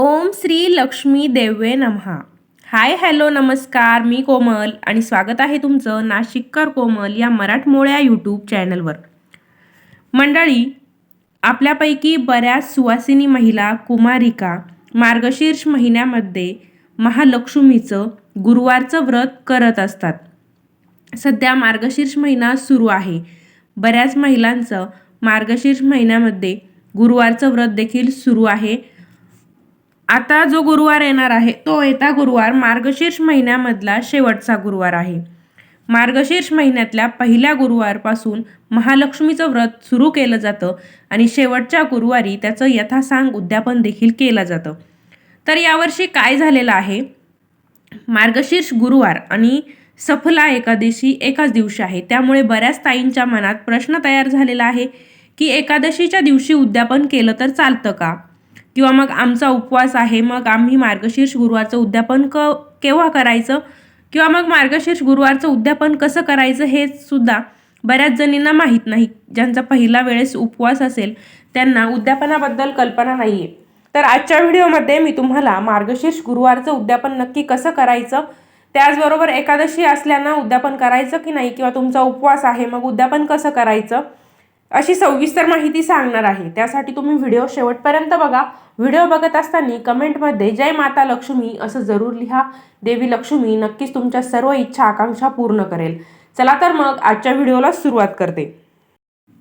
ओम श्री लक्ष्मी देवे नमहा. Hi hello नमस्कार मी कोमल आणि स्वागत आहे तुमचं नाशिककर कोमल या मराठमोळ्या यूट्यूब चॅनलवर. मंडळी आपल्यापैकी बऱ्याच सुवासिनी महिला कुमारिका मार्गशीर्ष महिन्यामध्ये महालक्ष्मीचं गुरुवारचं व्रत करत असतात. सध्या मार्गशीर्ष महिना सुरू आहे. बऱ्याच महिलांचं मार्गशीर्ष महिन्यामध्ये गुरुवारचं व्रत देखील सुरू आहे. आता जो गुरुवार येणार आहे तो येता गुरुवार मार्गशीर्ष महिन्यामधला शेवटचा गुरुवार आहे. मार्गशीर्ष महिन्यातल्या पहिल्या गुरुवारपासून महालक्ष्मीचं व्रत सुरू केलं जातं आणि शेवटच्या गुरुवारी त्याचं यथासांग उद्यापन देखील केलं जातं. तर यावर्षी काय झालेलं आहे? मार्गशीर्ष गुरुवार आणि सफला एकादशी एकाच दिवशी आहे. त्यामुळे बऱ्याच ताईंच्या मनात प्रश्न तयार झालेला आहे की एकादशीच्या दिवशी उद्यापन केलं तर चालतं का? किंवा मग आमचा उपवास आहे मग आम्ही मार्गशीर्ष गुरुवारचं उद्यापन क केव्हा करायचं? किंवा मग मार्गशीर्ष गुरुवारचं उद्यापन कसं करायचं हे सुद्धा बऱ्याच जणींना माहीत नाही. ज्यांचा पहिला वेळेस उपवास असेल त्यांना उद्यापनाबद्दल कल्पना नाही आहे तर आजच्या व्हिडिओमध्ये मी तुम्हाला मार्गशीर्ष गुरुवारचं उद्यापन नक्की कसं करायचं त्याचबरोबर एकादशी असल्यानं उद्यापन करायचं की नाही किंवा तुमचा उपवास आहे मग उद्यापन कसं करायचं अशी सविस्तर माहिती सांगणार आहे. त्यासाठी तुम्ही व्हिडिओ शेवटपर्यंत बघा. व्हिडिओ बघत असताना कमेंटमध्ये जय माता लक्ष्मी असं जरूर लिहा. देवी लक्ष्मी नक्कीच तुमच्या सर्व इच्छा आकांक्षा पूर्ण करेल. चला तर मग आजच्या व्हिडिओला सुरुवात करते.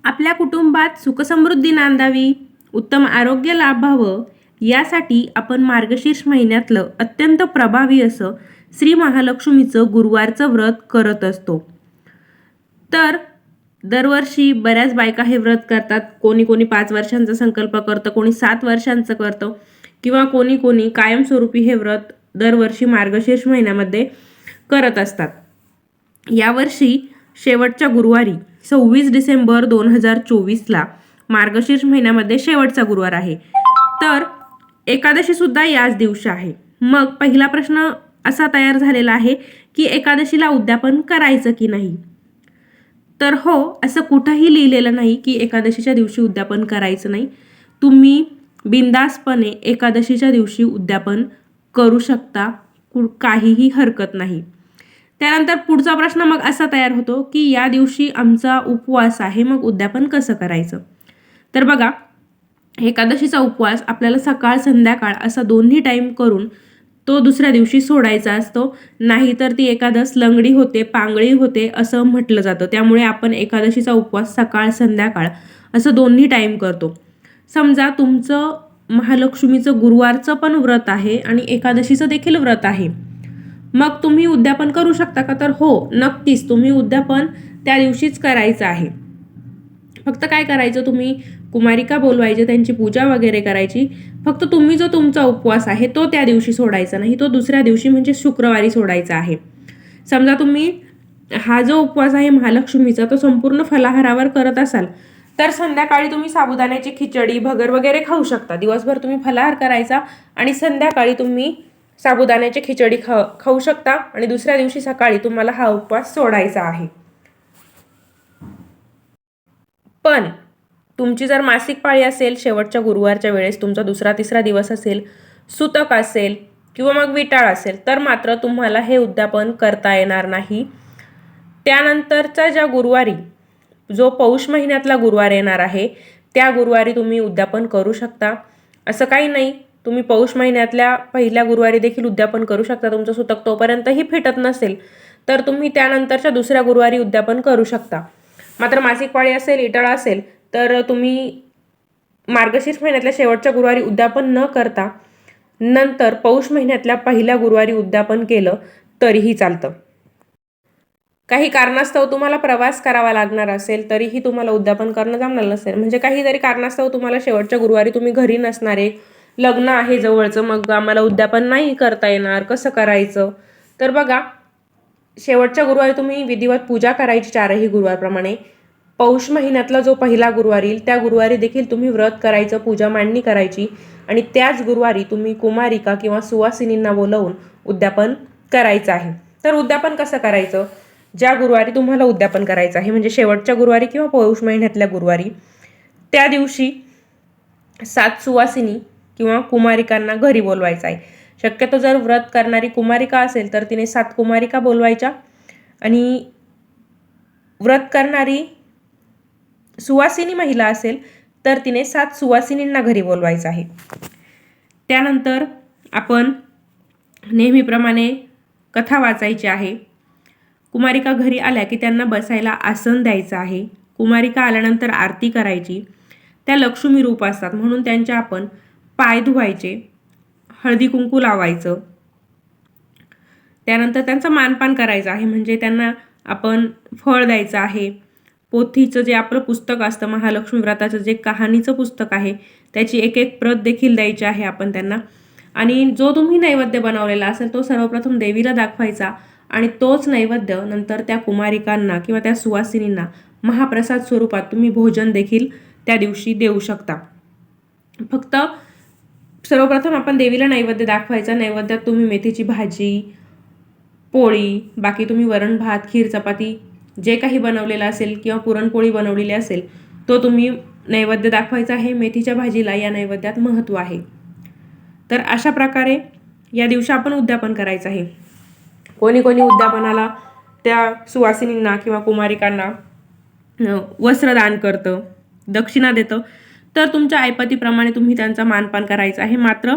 आपल्या कुटुंबात सुखसमृद्धी नांदावी उत्तम आरोग्य लाभावं यासाठी आपण मार्गशीर्ष महिन्यातलं अत्यंत प्रभावी असं श्री महालक्ष्मीचं गुरुवारचं व्रत करत असतो. तर दरवर्षी बऱ्याच बायका हे व्रत करतात. कोणी कोणी पाच वर्षांचा संकल्प करतं कोणी सात वर्षांचं करतं किंवा कोणी कोणी कायमस्वरूपी हे व्रत दरवर्षी मार्गशीर्ष महिन्यामध्ये करत असतात. यावर्षी शेवटच्या गुरुवारी सव्वीस डिसेंबर दोन हजार चोवीसला मार्गशीर्ष महिन्यामध्ये शेवटचा गुरुवार आहे. तर एकादशीसुद्धा याच दिवशी आहे. मग पहिला प्रश्न असा तयार झालेला आहे की एकादशीला उद्यापन करायचं की नाही? तर हो असं कुठंही लिहिलेलं नाही की एकादशीच्या दिवशी उद्यापन करायचं नाही. तुम्ही बिंदासपणे एकादशीच्या दिवशी उद्यापन करू शकता कु काहीही हरकत नाही. त्यानंतर पुढचा प्रश्न मग असा तयार होतो की या दिवशी आमचा उपवास आहे मग उद्यापन कसं करायचं? तर बघा एकादशीचा उपवास आपल्याला सकाळ संध्याकाळ असा दोन्ही टाईम करून तो दुसऱ्या दिवशी सोडायचा असतो. नाहीतर ती एकादश लंगडी होते पांगळी होते असं म्हटलं जातं. त्यामुळे आपण एकादशीचा उपवास सकाळ संध्याकाळ असं दोन्ही टाईम करतो. समजा तुमचं महालक्ष्मीचं गुरुवारचं पण व्रत आहे आणि एकादशीचं देखील व्रत आहे. मग तुम्ही उद्यापन करू शकता का? तर हो नक्कीच. तुम्ही उद्यापन त्या दिवशीच करायचं आहे. फक्त काय करायचं? तुम्ही कुमारिका बोलवायचे त्यांची पूजा वगैरे करायची. फक्त तुम्ही जो तुमचा उपवास आहे तो त्या दिवशी सोडायचा नाही तो दुसऱ्या दिवशी म्हणजे शुक्रवारी सोडायचा आहे. समजा तुम्ही हा जो उपवास आहे महालक्ष्मीचा तो संपूर्ण फलाहारावर करत असाल तर संध्याकाळी तुम्ही साबुदाण्याची खिचडी भगर वगैरे खाऊ शकता. दिवसभर तुम्ही फलाहार करायचा आणि संध्याकाळी तुम्ही साबुदाण्याची खिचडी खा खाऊ शकता आणि दुसऱ्या दिवशी सकाळी तुम्हाला हा उपवास सोडायचा आहे. पण तुमची जर मासिक पाळी असेल शेवटच्या गुरुवारच्या वेळेस तुमचा दुसरा तिसरा दिवस असेल सुतक असेल किंवा मग विटाळ असेल तर मात्र तुम्हाला हे उद्यापन करता येणार नाही. त्यानंतरचा ज्या गुरुवारी जो पौष महिन्यातला गुरुवार येणार आहे त्या गुरुवारी तुम्ही उद्यापन करू शकता. असं काही नाही तुम्ही पौष महिन्यातल्या पहिल्या गुरुवारी देखील उद्यापन करू शकता तुमचं सुतक तोपर्यंतही फिटत नसेल तर तुम्ही त्यानंतरच्या दुसऱ्या गुरुवारी उद्यापन करू शकता. मात्र मासिक पाळी असेल इटळ असेल तर तुम्ही मार्गशीर्ष महिन्यातल्या शेवटच्या गुरुवारी उद्यापन न करता नंतर पौष महिन्यातल्या पहिल्या गुरुवारी उद्यापन केलं तरीही चालतं. काही कारणास्तव तुम्हाला प्रवास करावा लागणार असेल तरीही तुम्हाला उद्यापन करणं जमणार नसेल. म्हणजे काही जरी कारणास्तव तुम्हाला शेवटच्या गुरुवारी तुम्ही घरी नसणारे लग्न आहे जवळचं मग आम्हाला उद्यापन नाही करता येणार कसं करायचं? तर बघा शेवटच्या गुरुवारी तुम्ही विधिवत पूजा करायची चारही गुरुवारप्रमाणे. पौष महिन्यातला जो पहिला गुरुवार येईल त्या गुरुवारी देखील तुम्ही व्रत करायचं पूजा मांडणी करायची आणि त्याच गुरुवारी तुम्ही कुमारिका किंवा सुवासिनींना बोलवून उद्यापन करायचं आहे. तर उद्यापन कसं करायचं? ज्या गुरुवारी तुम्हाला उद्यापन करायचं आहे म्हणजे शेवटच्या गुरुवारी किंवा पौष महिन्यातल्या गुरुवारी त्या दिवशी सात सुवासिनी किंवा कुमारिकांना घरी बोलवायचं आहे. शक्यतो जर व्रत करणारी कुमारिका असेल तर तिने सात कुमारिका बोलवायच्या आणि व्रत करणारी सुवासिनी महिला असेल तर तिने सात सुवासिनींना घरी बोलवायचं आहे. त्यानंतर आपण नेहमीप्रमाणे कथा वाचायची आहे. कुमारिका घरी आल्या की त्यांना बसायला आसन द्यायचं आहे. कुमारिका आल्यानंतर आरती करायची. त्या लक्ष्मी रूप असतात म्हणून त्यांच्या आपण पाय धुवायचे हळदी कुंकू लावायचं. त्यानंतर त्यांचं मानपान करायचं आहे म्हणजे त्यांना आपण फळ द्यायचं आहे. पोथीचं जे आपलं पुस्तक असतं महालक्ष्मी व्रताचं जे कहाणीचं पुस्तक आहे त्याची एक एक प्रत देखील द्यायची आहे आपण त्यांना. आणि जो तुम्ही नैवेद्य बनवलेला असेल तो सर्वप्रथम देवीला दाखवायचा आणि तोच नैवेद्य नंतर त्या कुमारिकांना किंवा त्या सुवासिनींना महाप्रसाद स्वरूपात तुम्ही भोजन देखील त्या दिवशी देऊ शकता. फक्त सर्वप्रथम आपण देवीला नैवेद्य दाखवायचा. नैवेद्यात तुम्ही मेथीची भाजी पोळी बाकी तुम्ही वरण भात खीर चपाती जे काही बनवलेलं असेल किंवा पुरणपोळी बनवलेली असेल तो तुम्ही नैवेद्य दाखवायचा आहे. मेथीच्या भाजीला या नैवेद्यात महत्त्व आहे. तर अशा प्रकारे या दिवशी आपण उद्यापन करायचं आहे. कोणी कोणी उद्यापनाला त्या सुवासिनींना किंवा कुमारिकांना वस्त्रदान करतं दक्षिणा देतं. तर तुमच्या ऐपतीप्रमाणे तुम्ही त्यांचा मानपान करायचा आहे. मात्र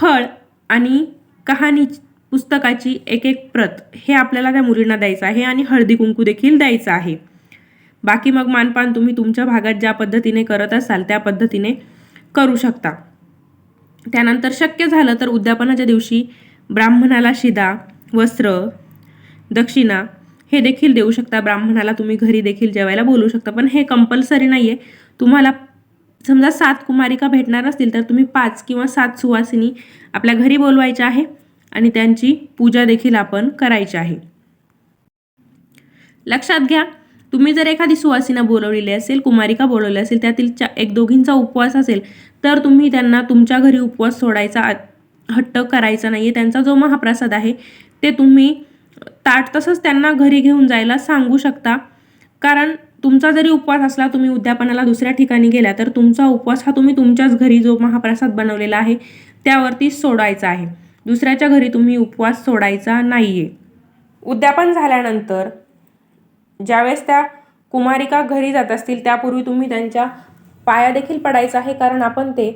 फळ आणि कहाणी पुस्तकाची एक एक प्रत हे आपल्याला त्या मुलींना द्यायचं आहे आणि हळदी कुंकू देखील द्यायचं आहे. बाकी मग मानपान तुम्ही तुमच्या भागात ज्या पद्धतीने करत असाल त्या पद्धतीने करू शकता. त्यानंतर शक्य झालं तर उद्यापनाच्या दिवशी ब्राह्मणाला शिदा वस्त्र दक्षिणा हे देखील देऊ शकता. ब्राह्मणाला तुम्ही घरी देखील जेवायला बोलू शकता. पण हे कंपल्सरी नाही आहे तुम्हाला समजा सात कुमारिका भेटणार असतील तर तुम्ही पाच किंवा सात सुवासिनी आपल्या घरी बोलवायच्या आहे. आणि त्यांची पूजा देखील आपण करायची आहे. लक्षात घ्या तुम्ही जर एखादी सुवासिना बोलवलेली असेल कुमारिका बोलवली असेल त्यातील चा एक दोघींचा उपवास असेल तर तुम्ही त्यांना तुमच्या घरी उपवास सोडायचा हट्ट करायचा नाही आहे त्यांचा जो महाप्रसाद आहे ते तुम्ही ताट तसंच त्यांना घरी घेऊन जायला सांगू शकता. कारण तुमचा जरी उपवास असला तुम्ही उद्यापनाला दुसऱ्या ठिकाणी गेला तर तुमचा उपवास हा तुम्ही तुमच्याच घरी जो महाप्रसाद बनवलेला आहे त्यावरती सोडायचा आहे. दुसऱ्याच्या घरी तुम्ही उपवास सोडायचा नाही आहे उद्यापन झाल्यानंतर ज्यावेळेस त्या कुमारिका घरी जात असतील त्यापूर्वी तुम्ही त्यांच्या पाया देखील पडायचं आहे कारण आपण ते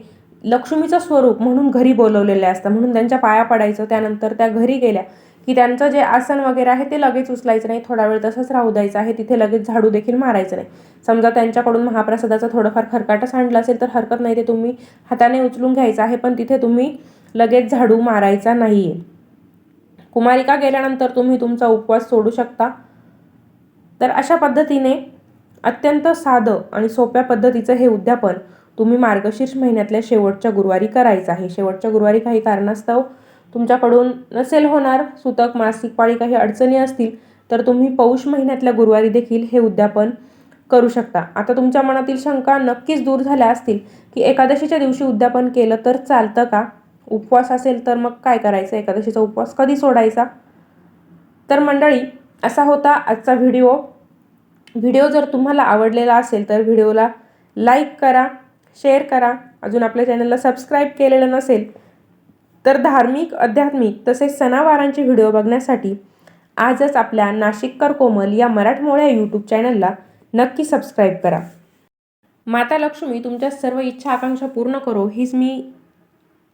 लक्ष्मीचं स्वरूप म्हणून घरी बोलवलेले असतं. म्हणून त्यांच्या पाया पडायचं त्यानंतर त्या घरी गेल्या की त्यांचं जे आसन वगैरे आहे ते लगेच उचलायचं नाही. थोडा वेळ तसंच राहू द्यायचं आहे तिथे लगेच झाडू देखील मारायचं नाही. समजा त्यांच्याकडून महाप्रसादाचं थोडंफार खरकाटं सांडलं असेल तर हरकत नाही ते तुम्ही हाताने उचलून घ्यायचं आहे पण तिथे तुम्ही लगेच झाडू मारायचा नाही आहे कुमारिका गेल्यानंतर तुम्ही तुमचा उपवास सोडू शकता. तर अशा पद्धतीने अत्यंत साधं आणि सोप्या पद्धतीचं हे उद्यापन तुम्ही मार्गशीर्ष महिन्यातल्या शेवटच्या गुरुवारी करायचं आहे. शेवटच्या गुरुवारी काही कारणास्तव तुमच्याकडून नसेल होणार. सुतक मासिक पाळी काही अडचणी असतील तर तुम्ही पौष महिन्यातल्या गुरुवारी देखील हे उद्यापन करू शकता. आता तुमच्या मनातील शंका नक्कीच दूर झाल्या असतील की एकादशीच्या दिवशी उद्यापन केलं तर चालतं का? उपवास असेल तर मग काय करायचं? एकादशीचा उपवास कधी सोडायचा? तर मंडळी असा होता आजचा व्हिडिओ. व्हिडिओ जर तुम्हाला आवडलेला असेल तर व्हिडिओला लाईक करा शेअर करा. अजून आपल्या चॅनलला सबस्क्राईब केलेलं नसेल तर धार्मिक आध्यात्मिक तसेच सणावारांचे व्हिडिओ बघण्यासाठी आजच आपल्या नाशिककर कोमल या मराठमोळ्या यूट्यूब चॅनलला नक्की सबस्क्राईब करा. माता लक्ष्मी तुमच्या सर्व इच्छा आकांक्षा पूर्ण करो. हीच मी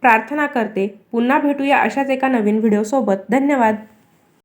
प्रार्थना करते. पुन्हा भेटूया अशाच एका नवीन व्हिडिओसोबत धन्यवाद.